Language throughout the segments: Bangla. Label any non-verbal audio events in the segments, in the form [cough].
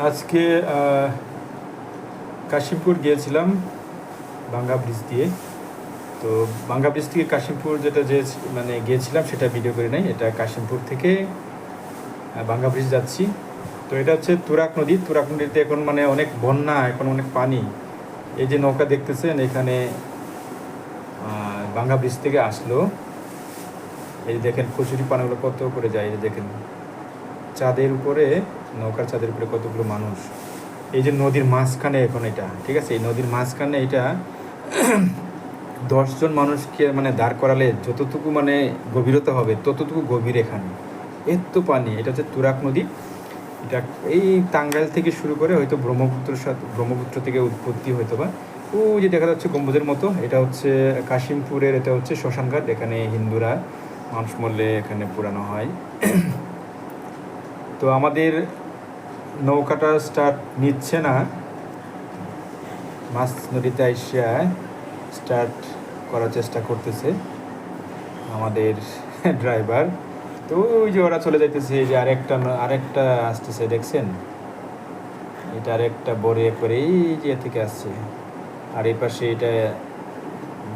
আজকে কাশিমপুর গিয়েছিলাম বাঙ্গা ব্রিজ দিয়ে। তো বাঙ্গা ব্রিজ থেকে কাশিমপুর যেটা যে মানে গিয়েছিলাম সেটা ভিডিও করে নাই। এটা কাশিমপুর থেকে বাঙ্গা ব্রিজ যাচ্ছি। তো এটা হচ্ছে তুরাক নদী। তুরাক নদীতে এখন মানে অনেক বন্যা, এখন অনেক পানি। এই যে নৌকা দেখতেছেন, এখানে বাঙ্গা ব্রিজ থেকে আসলো। এই দেখেন কচুরি পানাগুলো কত করে যায়, এই দেখেন। চাঁদের উপরে, নৌকার চাঁদের উপরে কতগুলো মানুষ? এই যে নদীর মাঝখানে এখন এটা, ঠিক আছে? এই নদীর মাঝখানে এটা [clears throat] দশজন মানুষকে মানে দাঁড় করালে যতটুকু মানে গভীরতা হবে, ততটুকু গভীর এখানে। এত পানি, এটা হচ্ছে তুরাক নদী। এটা এই টাঙ্গাইল থেকে শুরু করে হয়তো ব্রহ্মপুত্রের সাথে ব্রহ্মপুত্র থেকে উৎপত্তি হয়তো বা। ও যে দেখা যাচ্ছে গম্বুজের মতো, এটা হচ্ছে কাশিমপুরের, এটা হচ্ছে শ্মশানঘাট, এখানে হিন্দুরা মানুষ মরলে এখানে পুরানো হয়। [clears throat] তো আমাদের নৌকাটা স্টার্ট নিচ্ছে না। মাছ নদীতে আইসা স্টার্ট করার চেষ্টা করতেছে আমাদের ড্রাইভার তো ওই যে ওরা চলে যাইতেছে যে আরেকটা আরেকটা আসতেছে, দেখছেন? এটা আরেকটা বড় করে এই যে থেকে আসছে। আর এই পাশে এটা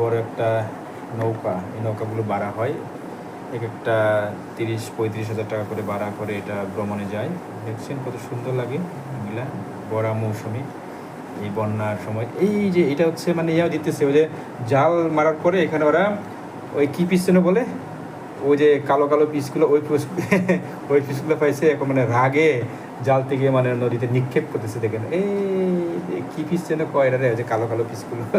বড় একটা নৌকা, এই নৌকাগুলো বাড়া হয়। এক একটা তিরিশ, পঁয়ত্রিশ হাজার টাকা করে ভাড়া করে এটা ভ্রমণে যায়। দেখছেন কত সুন্দর লাগে এগুলা বড়া মৌসুমি, এই বন্যার সময়। এই যে এটা হচ্ছে মানে ইয়া দিতেছে, ওই যে জাল মারার পরে এখানে ওরা ওই কি পিস যেন বলে? ওই যে কালো কালো পিসগুলো ওই [laughs] ওই পিসগুলো পাইছে, এখন মানে রাগে জাল থেকে মানে নদীতে নিক্ষেপ করতেছে দেখেন। এই কি পিস যেন কয়রা রে ওই যে কালো কালো পিসগুলো [laughs]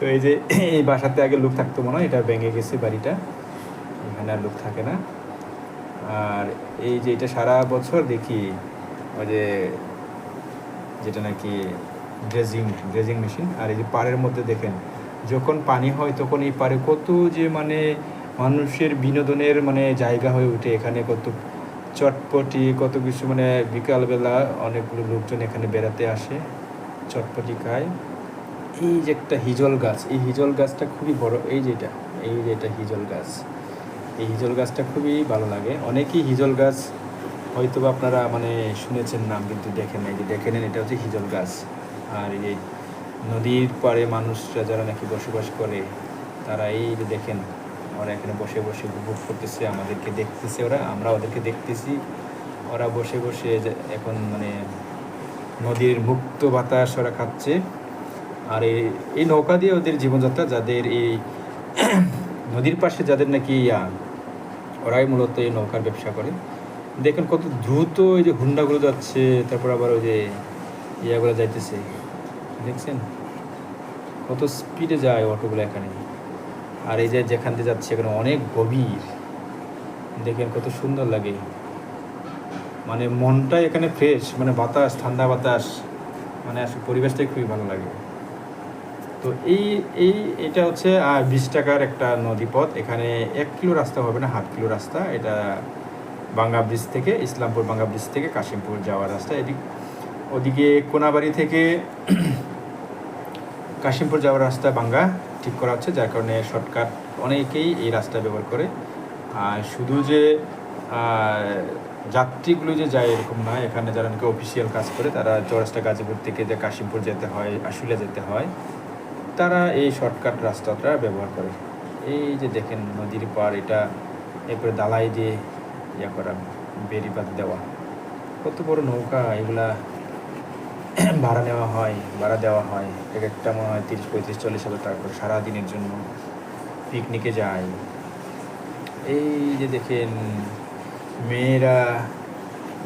তো এই যে [coughs] এই বাসাতে আগে লোক থাকতো মনে হয়, এটা ভেঙে গেছে বাড়িটা। এখানে আর লোক থাকে না। আর এই যে এটা সারা বছর দেখি, ওই যে যেটা নাকি ড্রেজিং ড্রেজিং মেশিন। আর এই যে পাড়ের মধ্যে দেখেন, যখন পানি হয় তখন এই পাড়ে কত যে মানে মানুষের বিনোদনের মানে জায়গা হয়ে ওঠে। এখানে কত চটপটি, কত কিছু মানে বিকালবেলা অনেকগুলো লোকজন এখানে বেড়াতে আসে, চটপটি খায়। এই যে একটা হিজল গাছ, এই হিজল গাছটা খুবই বড়, এই যেটা এই যে এটা হিজল গাছ, এই হিজল গাছটা খুবই ভালো লাগে। অনেকেই হিজল গাছ হয়তো আপনারা মানে শুনেছেন নাম, কিন্তু দেখেন এই যে দেখে নেন এটা হচ্ছে হিজল গাছ। আর এই নদীর পাড়ে মানুষরা যারা নাকি বসবাস করে, তারা এই যে দেখেন, ওরা এখানে বসে বসে উপভোগ করতেছে, আমাদেরকে দেখতেছে ওরা, আমরা ওদেরকে দেখতেছি। ওরা বসে বসে এখন মানে নদীর মুক্ত বাতাস ওরা খাচ্ছে। আর এই এই নৌকা দিয়ে ওদের জীবনযাত্রা যাদের এই [clears throat] নদীর পাশে যাদের নাকি ইয়া ওরাই মূলত এই নৌকার ব্যবসা করে। দেখেন কত দ্রুত ওই যে হুন্ডাগুলো যাচ্ছে, তারপর আবার ওই যে ইয়াগুলো যাইতেছে। দেখছেন? কত স্পিডে যায় অটোগুলো এখানে। আর এই যে যেখান দিয়ে যাচ্ছে এখানে অনেক গভীর। দেখেন কত সুন্দর লাগে। মানে মনটাই এখানে ফ্রেশ মানে বাতাস, ঠান্ডা বাতাস মানে পরিবেশটাই খুবই ভালো লাগে। তো এই এই, এটা হচ্ছে বিশ টাকার একটা নদীপথ। এখানে এক কিলো রাস্তা হবে না হাফ কিলো রাস্তা। এটা বাঙ্গা ব্রিজ থেকে, ইসলামপুর বাঙ্গা ব্রিজ থেকে কাশিমপুর যাওয়ার রাস্তা। এদিক, ওদিকে কোনাবাড়ি থেকে [clears throat] কাশিমপুর যাওয়ার রাস্তা বাঙ্গা ঠিক করা হচ্ছে, যার কারণে শর্টকাট অনেকেই এই রাস্তা ব্যবহার করে। আর শুধু যে যাত্রীগুলো যে যায় এরকম না, এখানে যারা অফিসিয়াল কাজ করে, তারা চৌরাস্তা গাজীপুর থেকে যে কাশিমপুর যেতে হয়, আশুলিয়া যেতে হয় তারা এই শর্টকাট রাস্তাটা ব্যবহার করে। এই যে দেখেন নদীর পাড়, এটা এরপরে দালাই দিয়ে ইয়া করা বেরিবাদ দেওয়া। কত বড় নৌকা, এগুলা [clears throat] ভাড়া নেওয়া হয়, ভাড়া দেওয়া হয়। এক একটা মনে হয় তিরিশ, পঁয়ত্রিশ, চল্লিশ হাজার টাকা করে সারাদিনের জন্য পিকনিকে যায়। এই যে দেখেন, মেয়েরা,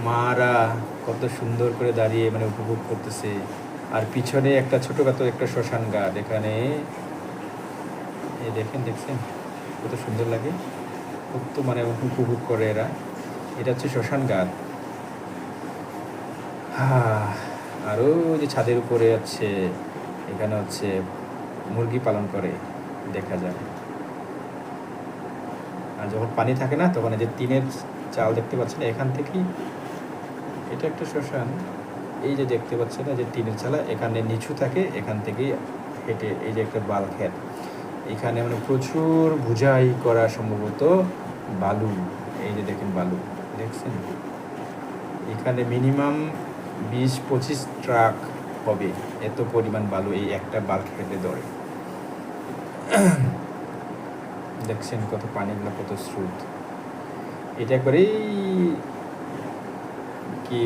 মারা কত সুন্দর করে দাঁড়িয়ে মানে উপভোগ করতেছে। আর পিছনে একটা ছোটোখাটো একটা শ্মশান গাছ, এখানে দেখেন, দেখছেন? কত সুন্দর লাগে। কত মানে উপভোগ করে এরা। এটা হচ্ছে শ্মশান গাছ। হ্যাঁ আরও যে ছাদের উপরে আছে, এখানে হচ্ছে মুরগি পালন করে, দেখা যায়। আর যখন পানি থাকে না, তখন এই যে টিনের চাল দেখতে পাচ্ছেন, এখান থেকেই এটা একটা শ্মশান। এই যে দেখতে পাচ্ছেন যে টিনের চালা এখানে নিচু থাকে, এখান থেকেই হেঁটে এই যে একটা বাল খেত এখানে মানে প্রচুর বুঝাই করা সম্ভবত বালু। এই যে দেখেন বালু, দেখছেন? এখানে মিনিমাম বিশ পঁচিশ ট্রাক হবে এত পরিমাণ বালু এই একটা বাল্ক হেঁটে ধরে। দেখছেন কত পানিগুলো, কত স্রোত। এটা একবারেই কি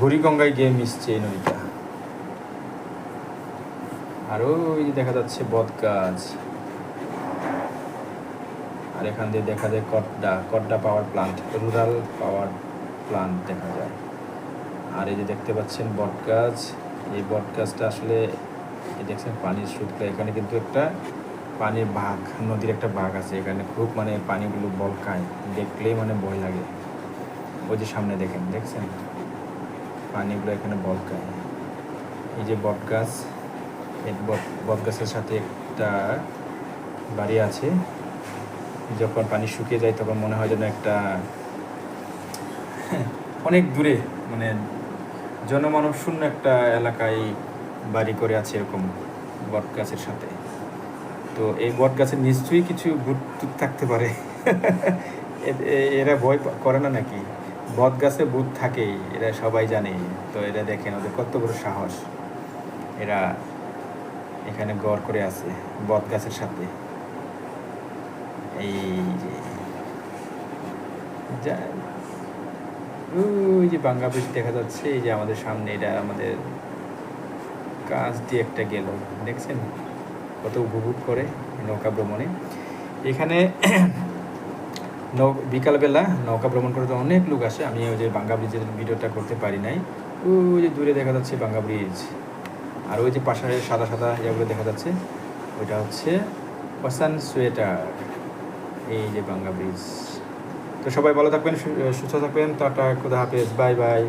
বুড়িগঙ্গায় গিয়ে মিশছে এই নদীটা। আরও ওই দেখা যাচ্ছে বট গাছ আর এখান দিয়ে দেখা যায় Kadda. Kadda power plant, rural power plant দেখা যায়। আর এই যে দেখতে পাচ্ছেন বট গাছ এই বট গাছটা আসলে, এই দেখছেন পানির স্রোতটা এখানে কিন্তু একটা পানির বাঘ, নদীর একটা বাঘ আছে। এখানে খুব মানে পানিগুলো বলকায়। দেখলেই মানে ভয় লাগে। ওই যে সামনে দেখেন, দেখছেন? পানিগুলো এখানে বলকায় এই যে বট গাছ, এই বট গাছের সাথে একটা বাড়ি আছে। যখন পানি শুকিয়ে যায় তখন মনে হয় যেন একটা অনেক দূরে মানে জনমানব শূন্য একটা এলাকায় বাড়ি করে আছে এরকম বট গাছের সাথে। তো এই বট গাছের নিশ্চয়ই কিছু ভূত থাকতে পারে। [laughs] এরা ভয় করে না নাকি? বট গাছে ভূত থাকেই, এরা সবাই জানে। তো এরা দেখেন, ওদের কত বড় সাহস। এরা এখানে গড় করে আছে বট গাছের সাথে। এই যে ওই যে বাংলা ব্রিজ দেখা যাচ্ছে, এই যে আমাদের সামনে এটা আমাদের কাজ দিয়ে একটা গেল, দেখছেন? কত উপভোগ করে নৌকা ভ্রমণে। এখানে নৌ বিকালবেলা নৌকা ভ্রমণ করতে অনেক লোক আসে। আমি ওই যে বাঙ্গা ব্রিজের ভিডিওটা করতে পারি নাই। ওই যে দূরে দেখা যাচ্ছে বাঙ্গা ব্রিজ। আর ওই যে পাশে সাদা সাদা ইয়েগুলো দেখা যাচ্ছে, ওইটা হচ্ছে অসান সোয়েটার। এই যে বাঙ্গা ব্রিজ। তো সবাই ভালো থাকবেন সুস্থ থাকবেন। টাটা, খুদা হাফেজ, বাই বাই।